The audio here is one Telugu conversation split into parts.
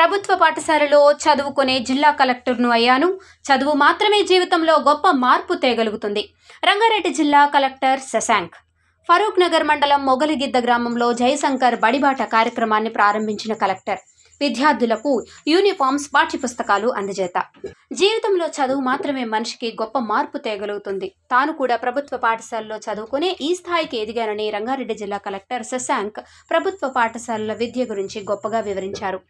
ప్రభుత్వ పాఠశాలలో చదువుకునే జిల్లా కలెక్టర్ను అయ్యాను. చదువు మాత్రమే జీవితంలో గొప్ప మార్పు తేగలుగుతుంది. రంగారెడ్డి జిల్లా కలెక్టర్ శశాంక్. ఫరూక్ నగర్ మండలం మొగలిగిద్ద గ్రామంలో జయశంకర్ బడిబాట కార్యక్రమాన్ని ప్రారంభించిన కలెక్టర్. విద్యార్థులకు యూనిఫామ్స్ పాఠ్యపుస్తకాలు అందజేత. జీవితంలో చదువు మాత్రమే మనిషికి గొప్ప మార్పు తేగలుగుతుంది. తాను కూడా ప్రభుత్వ పాఠశాలలో చదువుకునే ఈ స్థాయికి ఎదిగానని రంగారెడ్డి జిల్లా కలెక్టర్ శశాంక్ ప్రభుత్వ పాఠశాలల విద్య గురించి గొప్పగా వివరించారు.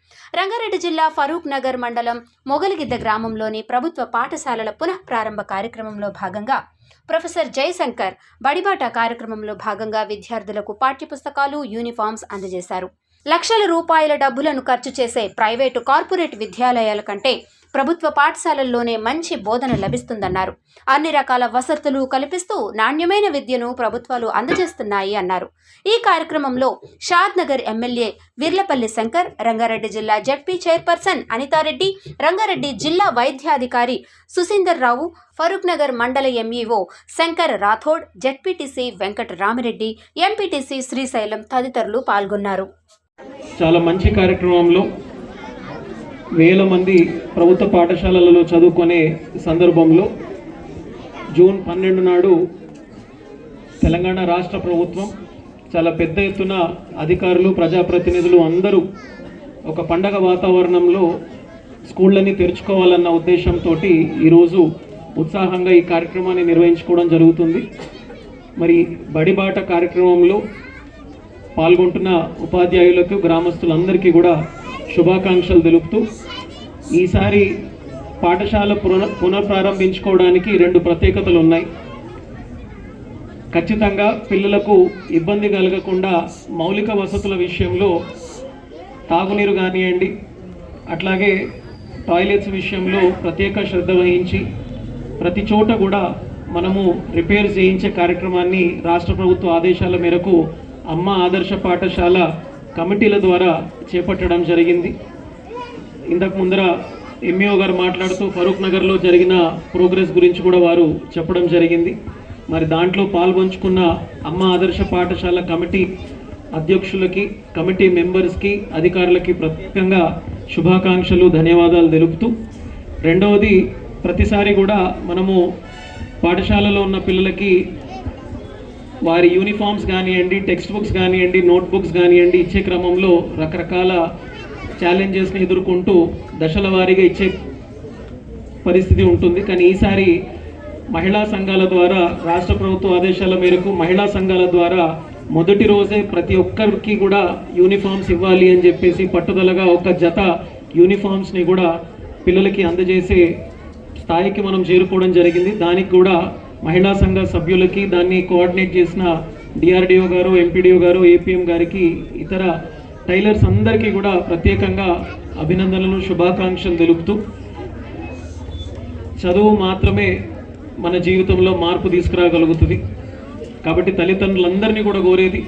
రంగారెడ్డి జిల్లా ఫరూక్ నగర్ మండలం మొగలిగిద్ద గ్రామంలోని ప్రభుత్వ పాఠశాలల పునః ప్రారంభ కార్యక్రమంలో భాగంగా ప్రొఫెసర్ జయశంకర్ బడిబాట కార్యక్రమంలో భాగంగా విద్యార్థులకు పాఠ్యపుస్తకాలు యూనిఫామ్స్ అందజేశారు. లక్షల రూపాయల డబ్బులను ఖర్చు చేసే ప్రైవేటు కార్పొరేట్ విద్యాలయాల కంటే ప్రభుత్వ పాఠశాలల్లోనే మంచి బోధన లభిస్తుందన్నారు. అన్ని రకాల వసతులు కల్పిస్తూ నాణ్యమైన విద్యను ప్రభుత్వాలు అందజేస్తున్నాయి అన్నారు. ఈ కార్యక్రమంలో షాద్నగర్ ఎమ్మెల్యే విర్లపల్లి శంకర్ రంగారెడ్డి జిల్లా జడ్పీ చైర్పర్సన్ అనితారెడ్డి రంగారెడ్డి జిల్లా వైద్యాధికారి సుసీందర్ రావు ఫరూక్ నగర్ మండల MEO Shankar Rathod ZPTC Venkata Ramireddy MPTC Srisailam తదితరులు పాల్గొన్నారు. చాలా మంచి కార్యక్రమంలో వేల మంది ప్రభుత్వ పాఠశాలలలో చదువుకునే సందర్భంలో జూన్ పన్నెండు నాడు తెలంగాణ రాష్ట్ర ప్రభుత్వం చాలా పెద్ద ఎత్తున అధికారులు ప్రజాప్రతినిధులు అందరూ ఒక పండగ వాతావరణంలో స్కూళ్ళని తెరుచుకోవాలన్న ఉద్దేశంతో ఈరోజు ఉత్సాహంగా ఈ కార్యక్రమాన్ని నిర్వహించుకోవడం జరుగుతుంది. మరి బడిబాట కార్యక్రమంలో పాల్గొంటున్న ఉపాధ్యాయులకు గ్రామస్తులందరికీ కూడా శుభాకాంక్షలు తెలుపుతూ ఈసారి పాఠశాల పునః పునఃప్రారంభించుకోవడానికి రెండు ప్రత్యేకతలు ఉన్నాయి. ఖచ్చితంగా పిల్లలకు ఇబ్బంది కలగకుండా మౌలిక వసతుల విషయంలో తాగునీరు కానివ్వండి అట్లాగే టాయిలెట్స్ విషయంలో ప్రత్యేక శ్రద్ధ వహించి ప్రతి చోట కూడా మనము రిపేర్ చేయించే కార్యక్రమాన్ని రాష్ట్ర ప్రభుత్వ ఆదేశాల మేరకు అమ్మ ఆదర్శ పాఠశాల కమిటీల ద్వారా చేపట్టడం జరిగింది. ఇంతకు ముందర ఎంఈఓ గారు మాట్లాడుతూ ఫరూక్ నగర్లో జరిగిన ప్రోగ్రెస్ గురించి కూడా వారు చెప్పడం జరిగింది. మరి దాంట్లో పాల్పంచుకున్న అమ్మ ఆదర్శ పాఠశాల కమిటీ అధ్యక్షులకి కమిటీ మెంబర్స్కి అధికారులకి ప్రత్యేకంగా శుభాకాంక్షలు ధన్యవాదాలు తెలుపుతూ రెండవది ప్రతిసారి కూడా మనము పాఠశాలలో ఉన్న పిల్లలకి వారి యూనిఫామ్స్ కానివ్వండి టెక్స్ట్ బుక్స్ కానివ్వండి నోట్బుక్స్ కానివ్వండి ఇచ్చే క్రమంలో రకరకాల ఛాలెంజెస్ని ఎదుర్కొంటూ దశల వారీగా ఇచ్చే పరిస్థితి ఉంటుంది. కానీ ఈసారి మహిళా సంఘాల ద్వారా రాష్ట్ర ప్రభుత్వ ఆదేశాల మేరకు మహిళా సంఘాల ద్వారా మొదటి రోజే ప్రతి ఒక్కరికి కూడా యూనిఫామ్స్ ఇవ్వాలి అని చెప్పేసి పట్టుదలగా ఒక జత యూనిఫామ్స్ని కూడా పిల్లలకి అందజేసే స్థాయికి మనం చేరుకోవడం జరిగింది. దానికి కూడా మహిళా సంఘ సభ్యులకి దాన్ని కోఆర్డినేట్ చేసిన డిఆర్డిఓ గారు ఎంపీడీఓ గారు ఏపీఎం గారికి ఇతర టైలర్స్ అందరికీ కూడా ప్రత్యేకంగా అభినందనలు శుభాకాంక్షలు తెలుపుతూ చదువు మాత్రమే మన జీవితంలో మార్పు తీసుకురాగలుగుతుంది. కాబట్టి తల్లిదండ్రులందరినీ కూడా కోరేది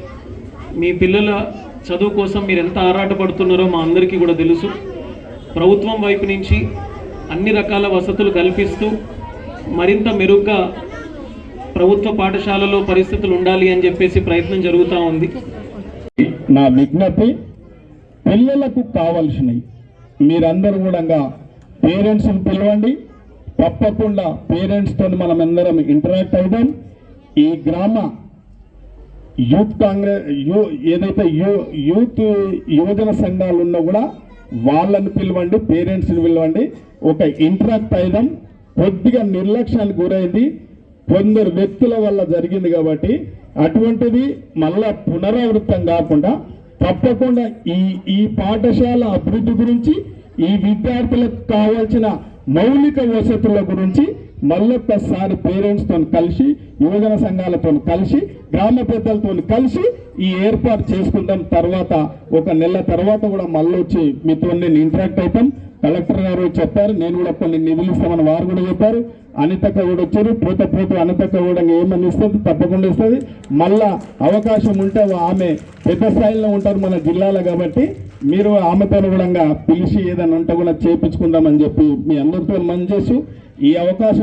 మీ పిల్లల చదువు కోసం మీరు ఎంత ఆరాటపడుతున్నారో మా అందరికీ కూడా తెలుసు. ప్రభుత్వం వైపు నుంచి అన్ని రకాల వసతులు కల్పిస్తూ మరింత మెరుగ్గా ప్రభుత్వ పాఠశాలలో పరిస్థితులు ఉండాలి అని చెప్పేసి ప్రయత్నం జరుగుతూ ఉంది. నా విజ్ఞప్తి పిల్లలకు కావాల్సినవి. మీరందరూ కూడా పేరెంట్స్ని పిలవండి. తప్పకుండా పేరెంట్స్తో మనం అందరం ఇంటరాక్ట్ అవుదాం. ఈ గ్రామ యూత్ కాంగ్రెస్ యూ ఏదైతే యూ యూత్ యువజన సంఘాలు ఉన్నా కూడా వాళ్ళని పిలవండి పేరెంట్స్ని పిలవండి. ఒక ఇంటరాక్ట్ అయిదాం. కొద్దిగా నిర్లక్ష్యానికి గురైంది. కొందరు వ్యక్తుల వల్ల జరిగింది కాబట్టి అటువంటిది మళ్ళా పునరావృతం కాకుండా తప్పకుండా ఈ ఈ పాఠశాల అభివృద్ధి గురించి ఈ విద్యార్థులకు కావాల్సిన మౌలిక వసతుల గురించి మళ్ళొక్కసారి పేరెంట్స్తో కలిసి యువజన సంఘాలతో కలిసి గ్రామ పెద్దలతో కలిసి ఈ ఏర్పాటు చేసుకుంటాం తర్వాత ఒక నెల తర్వాత కూడా మళ్ళీ వచ్చి మీతో నేను ఇంటరాక్ట్ అవుతాం. కలెక్టర్ గారు చెప్పారు నేను కూడా కొన్ని నిధులు ఇస్తామని వారు కూడా చెప్పారు. అనితక్క కూడా వచ్చారు పోత పోతూ అనితక్క కూడా ఏమని ఇస్తుంది తప్పకుండా ఇస్తుంది. మళ్ళా అవకాశం ఉంటే ఆమె పెద్ద స్థాయిలో ఉంటారు మన జిల్లాలో కాబట్టి మీరు ఆమెతో కూడా పిలిచి ఏదైనా ఉంటే కూడా చేపించుకుందామని చెప్పి మీ అందరితో మంచి చేసి ఈ అవకాశం